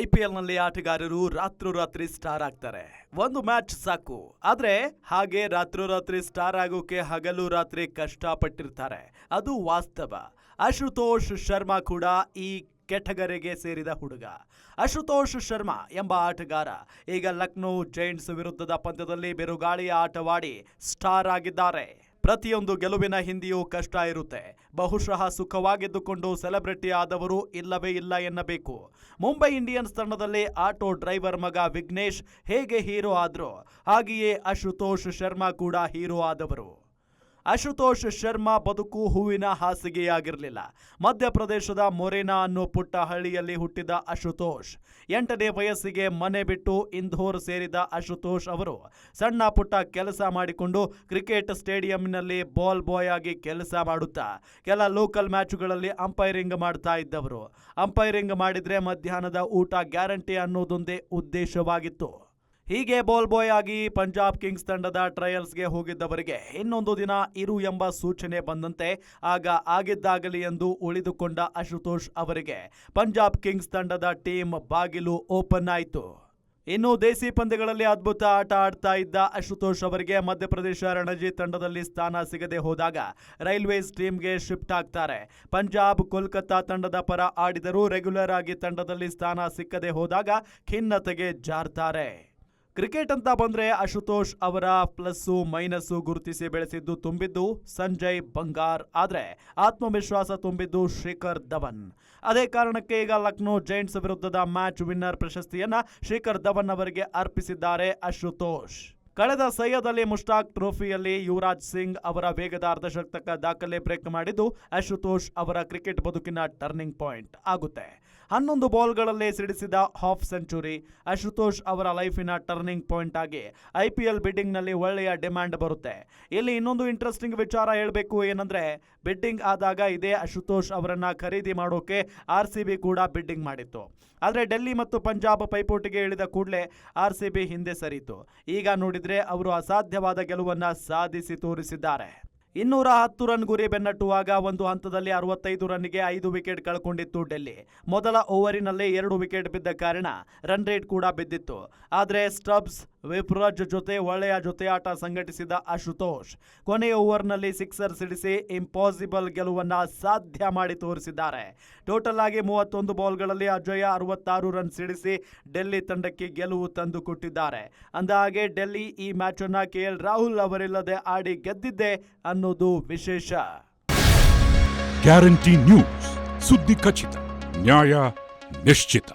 I P ಎಲ್ನಲ್ಲಿ ಆಟಗಾರರು ರಾತ್ರೋರಾತ್ರಿ star ಆಗ್ತಾರೆ. ಒಂದು ಮ್ಯಾಚ್ ಸಾಕು. ಆದ್ರೆ ಹಾಗೆ ರಾತ್ರೋರಾತ್ರಿ ಸ್ಟಾರ್ ಆಗೋಕೆ ಹಗಲು ರಾತ್ರಿ ಕಷ್ಟಪಟ್ಟಿರ್ತಾರೆ. ಅದು ವಾಸ್ತವ. ಅಶುತೋಷ್ ಶರ್ಮಾ ಕೂಡ ಈ ಕೆಟಗರಿಗೆ ಸೇರಿದ ಹುಡುಗ. ಅಶುತೋಷ್ ಶರ್ಮಾ ಎಂಬ ಆಟಗಾರ. ಈಗ ಲಕ್ನೋ ಜೈಂಟ್ಸ್ ವಿರುದ್ಧದ ಪಂದ್ಯದಲ್ಲಿ ಬಿರುಗಾಳಿಯ ಆಟವಾಡಿ ಸ್ಟಾರ್ ಆಗಿದ್ದಾರೆ. ಪ್ರತಿಯೊಂದು ಗೆಲುವಿನ ಹಿಂದೆಯೂ ಕಷ್ಟ ಇರುತ್ತೆ. ಬಹುಶಃ ಸುಖವಾಗಿದ್ದುಕೊಂಡು ಸೆಲೆಬ್ರಿಟಿ ಆದವರು ಇಲ್ಲವೇ ಇಲ್ಲ ಎನ್ನಬೇಕು. ಮುಂಬೈ ಇಂಡಿಯನ್ಸ್ ತಂಡದಲ್ಲಿ ಆಟೋ ಡ್ರೈವರ್ ಮಗ ವಿಘ್ನೇಶ್ ಹೇಗೆ ಹೀರೋ ಆದ್ರೋ, ಹಾಗೆಯೇ ಅಶುತೋಷ್ ಶರ್ಮಾ ಕೂಡ ಹೀರೋ ಆದವರು. ಅಶುತೋಷ್ ಶರ್ಮಾ ಬದುಕು ಹೂವಿನ ಹಾಸಿಗೆಯಾಗಿರಲಿಲ್ಲ. ಮಧ್ಯಪ್ರದೇಶದ ಮೊರೇನಾ ಅನ್ನೋ ಪುಟ್ಟ ಹಳ್ಳಿಯಲ್ಲಿ ಹುಟ್ಟಿದ ಅಶುತೋಷ್. ಎಂಟನೇ ವಯಸ್ಸಿಗೆ ಮನೆ ಬಿಟ್ಟು ಇಂಧೋರ್ ಸೇರಿದ ಅಶುತೋಷ್ ಅವರು ಸಣ್ಣ ಪುಟ್ಟ ಕೆಲಸ ಮಾಡಿಕೊಂಡು ಕ್ರಿಕೆಟ್ ಸ್ಟೇಡಿಯಂನಲ್ಲಿ ಬಾಲ್ ಬಾಯ್ ಆಗಿ ಕೆಲಸ ಮಾಡುತ್ತಾ, ಕೆಲ ಲೋಕಲ್ ಮ್ಯಾಚುಗಳಲ್ಲಿ ಅಂಪೈರಿಂಗ್ ಮಾಡ್ತಾ ಇದ್ದವರು. ಅಂಪೈರಿಂಗ್ ಮಾಡಿದ್ರೆ ಮಧ್ಯಾಹ್ನದ ಊಟ ಗ್ಯಾರಂಟಿ ಅನ್ನೋದೊಂದೇ ಉದ್ದೇಶವಾಗಿತ್ತು. ಹೀಗೆ ಬಾಲ್ ಬಾಯ್ ಆಗಿ ಪಂಜಾಬ್ ಕಿಂಗ್ಸ್ ತಂಡದ ಟ್ರಯಲ್ಸ್ಗೆ ಹೋಗಿದ್ದವರಿಗೆ ಇನ್ನೊಂದು ದಿನ ಇರು ಎಂಬ ಸೂಚನೆ ಬಂದಂತೆ ಆಗ ಆಗಿದ್ದಾಗಲಿ ಎಂದು ಉಳಿದುಕೊಂಡ ಅಶುತೋಷ್ ಅವರಿಗೆ ಪಂಜಾಬ್ ಕಿಂಗ್ಸ್ ತಂಡದ ಟೀಮ್ ಬಾಗಿಲು ಓಪನ್ ಆಯಿತು. ಇನ್ನು ದೇಸಿ ಪಂದ್ಯಗಳಲ್ಲಿ ಅದ್ಭುತ ಆಟ ಆಡ್ತಾ ಇದ್ದ ಅಶುತೋಷ್ ಅವರಿಗೆ ಮಧ್ಯಪ್ರದೇಶ ರಣಜಿ ತಂಡದಲ್ಲಿ ಸ್ಥಾನ ಸಿಗದೆ ಹೋದಾಗ ರೈಲ್ವೇಸ್ ಟೀಮ್ಗೆ ಶಿಫ್ಟ್ ಆಗ್ತಾರೆ. ಪಂಜಾಬ್ ಕೋಲ್ಕತ್ತಾ ತಂಡದ ಪರ ಆಡಿದರೂ ರೆಗ್ಯುಲರ್ ಆಗಿ ತಂಡದಲ್ಲಿ ಸ್ಥಾನ ಸಿಕ್ಕದೆ ಹೋದಾಗ ಖಿನ್ನತೆಗೆ ಜಾರ್ತಾರೆ. ಕ್ರಿಕೆಟ್ ಅಂತ ಬಂದ್ರೆ ಅಶುತೋಷ್ ಅವರ ಪ್ಲಸ್ಸು ಮೈನಸ್ಸು ಗುರುತಿಸಿ ಬೆಳೆಸಿದ್ದು ತುಂಬಿದ್ದು ಸಂಜಯ್ ಬಂಗಾರ್. ಆದ್ರೆ ಆತ್ಮವಿಶ್ವಾಸ ತುಂಬಿದ್ದು ಶಿಖರ್ ಧವನ್. ಅದೇ ಕಾರಣಕ್ಕೆ ಈಗ ಲಕ್ನೋ ಜೈಂಟ್ಸ್ ವಿರುದ್ಧದ ಮ್ಯಾಚ್ ವಿನ್ನರ್ ಪ್ರಶಸ್ತಿಯನ್ನ ಶಿಖರ್ ಧವನ್ ಅವರಿಗೆ ಅರ್ಪಿಸಿದ್ದಾರೆ ಅಶುತೋಷ್. ಕಳೆದ ಸೈಯದ್ ಅಲಿ ಮುಷ್ತಾಕ್ ಟ್ರೋಫಿಯಲ್ಲಿ ಯುವರಾಜ್ ಸಿಂಗ್ ಅವರ ವೇಗದ ಅರ್ಧಶತಕ ದಾಖಲೆ ಬ್ರೇಕ್ ಮಾಡಿದ್ದು, ಅಶುತೋಷ್ ಅವರ ಕ್ರಿಕೆಟ್ ಬದುಕಿನ ಟರ್ನಿಂಗ್ ಪಾಯಿಂಟ್ ಆಗುತ್ತೆ. ಹನ್ನೊಂದು ಬಾಲ್ಗಳಲ್ಲಿ ಸಿಡಿಸಿದ ಹಾಫ್ ಸೆಂಚುರಿ, ಅಶುತೋಷ್ ಅವರ ಲೈಫಿನ ಟರ್ನಿಂಗ್ ಪಾಯಿಂಟ್ ಆಗಿ ಐ ಪಿ ಎಲ್ ಬಿಡ್ಡಿಂಗ್ನಲ್ಲಿ ಒಳ್ಳೆಯ ಡಿಮ್ಯಾಂಡ್ ಬರುತ್ತೆ. ಇಲ್ಲಿ ಇನ್ನೊಂದು ಇಂಟ್ರೆಸ್ಟಿಂಗ್ ವಿಚಾರ ಹೇಳಬೇಕು ಏನಂದರೆ, ಬಿಡ್ಡಿಂಗ್ ಆದಾಗ ಇದೇ ಅಶುತೋಷ್ ಅವರನ್ನು ಖರೀದಿ ಮಾಡೋಕೆ ಆರ್ ಸಿ ಬಿ ಕೂಡ ಬಿಡ್ಡಿಂಗ್ ಮಾಡಿತ್ತು. ಆದರೆ ಡೆಲ್ಲಿ ಮತ್ತು ಪಂಜಾಬ್ ಪೈಪೋಟಿಗೆ ಇಳಿದ ಕೂಡಲೇ ಆರ್ ಸಿ ಬಿ ಹಿಂದೆ ಸರಿತು ಈಗ ನೋಡಿದ್ರೆ ಅವರು ಅಸಾಧ್ಯವಾದ ಗೆಲುವನ್ನ ಸಾಧಿಸಿ ತೋರಿಸಿದ್ದಾರೆ. ಇನ್ನೂರ ಹತ್ತು ರನ್ ಗುರಿ ಬೆನ್ನಟ್ಟುವಾಗ ಒಂದು ಹಂತದಲ್ಲಿ ಅರವತ್ತೈದು ರನ್ಗೆ ಐದು ವಿಕೆಟ್ ಕಳ್ಕೊಂಡಿತ್ತು ಡೆಲ್ಲಿ. ಮೊದಲ ಓವರಿನಲ್ಲಿ ಎರಡು ವಿಕೆಟ್ ಬಿದ್ದ ಕಾರಣ ರನ್ ರೇಟ್ ಕೂಡ ಬಿದ್ದಿತ್ತು. ಆದರೆ ಸ್ಟಬ್ಸ್ ವಿಪ್ರಾಜ್ ಜೊತೆ ಒಳ್ಳೆಯ ಜೊತೆಯಾಟ ಸಂಘಟಿಸಿದ ಅಶುತೋಷ್, ಕೊನೆಯ ಓವರ್ನಲ್ಲಿ ಸಿಕ್ಸರ್ ಸಿಡಿಸಿ ಇಂಪಾಸಿಬಲ್ ಗೆಲುವನ್ನು ಸಾಧ್ಯ ಮಾಡಿ ತೋರಿಸಿದ್ದಾರೆ. ಟೋಟಲ್ ಆಗಿ ಮೂವತ್ತೊಂದು ಬಾಲ್ಗಳಲ್ಲಿ ಅಜಯ ಅರವತ್ತಾರು ರನ್ ಸಿಡಿಸಿ ಡೆಲ್ಲಿ ತಂಡಕ್ಕೆ ಗೆಲುವು ತಂದು ಕೊಟ್ಟಿದ್ದಾರೆ ಅಂದಹಾಗೆ, ಡೆಲ್ಲಿ ಈ ಮ್ಯಾಚನ್ನು ಕೆ ಎಲ್ ರಾಹುಲ್ ಅವರಿಲ್ಲದೆ ಆಡಿ ಗೆದ್ದಿದ್ದೆ ಅನ್ನೋದು ವಿಶೇಷ. ಗ್ಯಾರಂಟಿ ನ್ಯೂಸ್, ಸುದ್ದಿ ಖಚಿತ, ನ್ಯಾಯ ನಿಶ್ಚಿತ.